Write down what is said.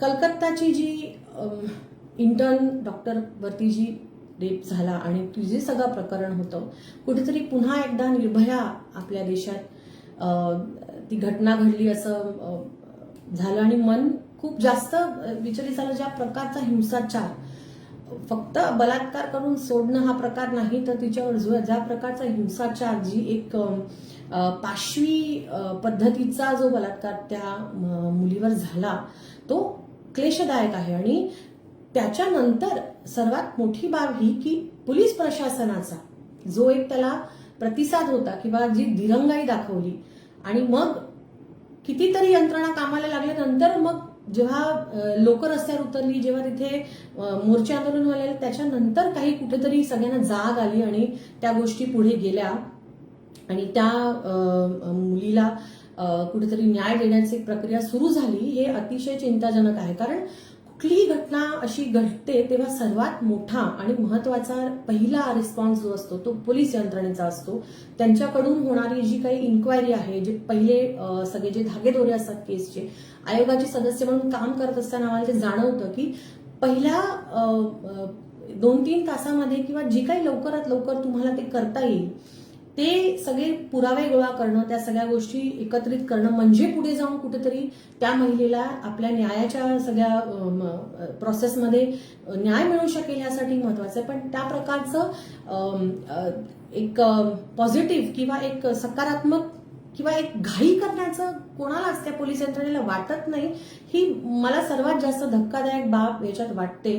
कलकत्ताची जी intern डॉक्टरवरती जी rape झाला आणि तुझे सगळं प्रकरण होतं कुठेतरी पुन्हा एकदा निर्भया आपल्या देशात ती घटना घडली असं झालं. आणि मन खूप जास्त अ, विचलित झालं. ज्या प्रकारचा हिंसाचार फक्त बलात्कार करून सोडणं हा प्रकार नाही तर तिच्यावर जो ज्या प्रकारचा हिंसाचार जी एक पाशवी पद्धतीचा जो बलात्कार त्या मुलीवर झाला तो क्लेशदायक आहे. आणि त्याच्यानंतर सर्वात मोठी बाब ही की पोलीस प्रशासनाचा जो एक त्याला प्रतिसाद होता किंवा जी दिरंगाई दाखवली. आणि मग कितीतरी यंत्रणा कामाला नंतर मग जेव्हा लोक रस्त्यावर उतरली जेव्हा तिथे मोर्चे आंदोलन व्हायला त्याच्यानंतर काही कुठेतरी सगळ्यांना जाग आली आणि त्या गोष्टी पुढे गेल्या. आणि त्या मुलीला कुठेतरी न्याय देण्याची प्रक्रिया सुरू झाली हे अतिशय चिंताजनक आहे. कारण कुठलीही घटना अशी घडते तेव्हा सर्वात मोठा आणि महत्त्वाचा पहिला रिस्पॉन्स जो असतो तो पोलीस यंत्रणेचा असतो. त्यांच्याकडून होणारी जी काही इन्क्वायरी आहे जे पहिले सगळे जे धागेदोरे असतात केसचे आयोगाचे सदस्य म्हणून काम करत असताना आम्हाला ते जाणवतं की पहिल्या दोन तीन तासामध्ये किंवा जी काही लवकरात लवकर तुम्हाला ते करता येईल ते सगळे पुरावे गोळा करणं त्या सगळ्या गोष्टी एकत्रित करणं म्हणजे पुढे जाऊन कुठेतरी त्या महिलेला आपल्या न्यायाच्या सगळ्या प्रोसेसमध्ये न्याय मिळू शकेल यासाठी महत्वाचं आहे. पण त्या प्रकारचं एक पॉझिटिव्ह किंवा एक सकारात्मक किंवा एक घाई करण्याचं कोणालाच त्या पोलीस यंत्रणेला वाटत नाही. ही मला सर्वात जास्त धक्कादायक बाब याच्यात वाटते.